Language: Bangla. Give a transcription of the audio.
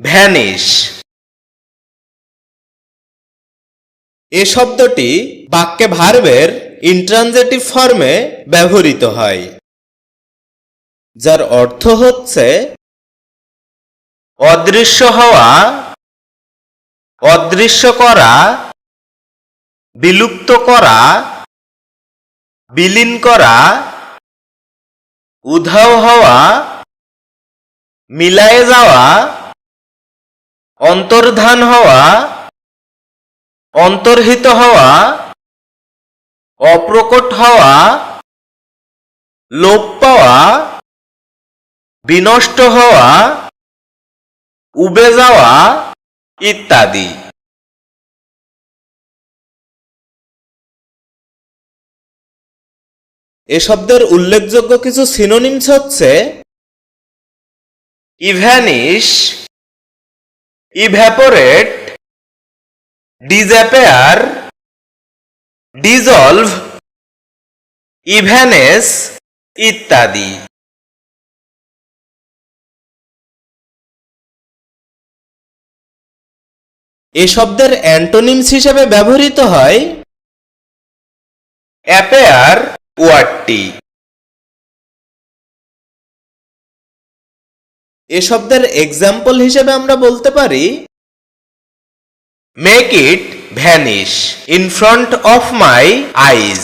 ভ্যানিশ এ শব্দটি বাক্যে ভার্বের ইন্ট্রানজেটিভ ফর্মে ব্যবহৃত হয়, যার অর্থ হচ্ছে অদৃশ্য হওয়া, অদৃশ্য করা, বিলুপ্ত করা, বিলীন করা, উধাও হওয়া, মিলায়ে যাওয়া অন্তর্ধান হওয়া, অন্তর্হিত হওয়া, অপ্রকট হওয়া, লোপ পাওয়া, বিনষ্ট হওয়া, উবে যাওয়া ইত্যাদি। এ শব্দের উল্লেখযোগ্য কিছু সিনোনিমস হচ্ছে ইভ্যানিশ ইভ্যাপোরেট ডিজ্যাপেয়ার ডিজলভ ইভ্যানেস ইত্যাদি। এ শব্দের অ্যান্টোনিমস হিসেবে ব্যবহৃত হয় অ্যাপেয়ার ওয়ার্ডটি। এ শব্দের এক্সাম্পল হিসেবে আমরা বলতে পারি make it vanish in front of my eyes